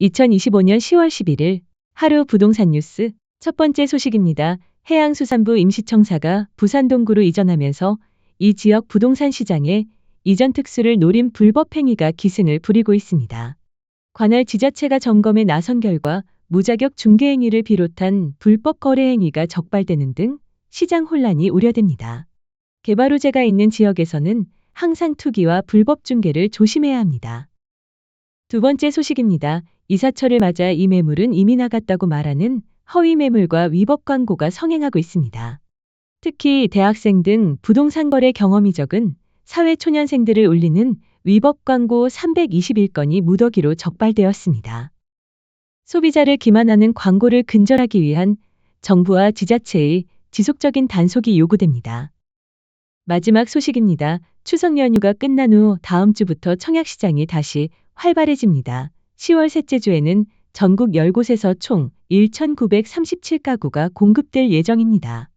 2025년 10월 11일 하루 부동산 뉴스 첫 번째 소식입니다. 해양수산부 임시청사가 부산 동구로 이전하면서 이 지역 부동산 시장에 이전 특수를 노린 불법 행위가 기승을 부리고 있습니다. 관할 지자체가 점검에 나선 결과 무자격 중개 행위를 비롯한 불법 거래 행위가 적발되는 등 시장 혼란이 우려됩니다. 개발 호재가 있는 지역에서는 항상 투기와 불법 중개를 조심해야 합니다. 두 번째 소식입니다. 이사철을 맞아 이 매물은 이미 나갔다고 말하는 허위 매물과 위법 광고가 성행하고 있습니다. 특히 대학생 등 부동산 거래 경험이 적은 사회초년생들을 울리는 위법 광고 321건이 무더기로 적발되었습니다. 소비자를 기만하는 광고를 근절하기 위한 정부와 지자체의 지속적인 단속이 요구됩니다. 마지막 소식입니다. 추석 연휴가 끝난 후 다음 주부터 청약시장이 다시 활발해집니다. 10월 셋째 주에는 전국 10곳에서 총 1,937가구가 공급될 예정입니다.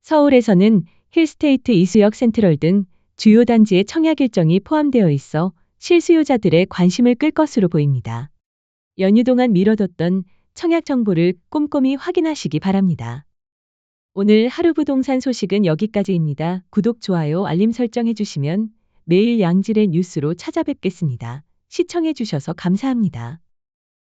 서울에서는 힐스테이트 이수역 센트럴 등 주요 단지의 청약 일정이 포함되어 있어 실수요자들의 관심을 끌 것으로 보입니다. 연휴 동안 미뤄뒀던 청약 정보를 꼼꼼히 확인하시기 바랍니다. 오늘 하루 부동산 소식은 여기까지입니다. 구독, 좋아요, 알림 설정 해 주시면 매일 양질의 뉴스로 찾아뵙겠습니다. 시청해 주셔서 감사합니다.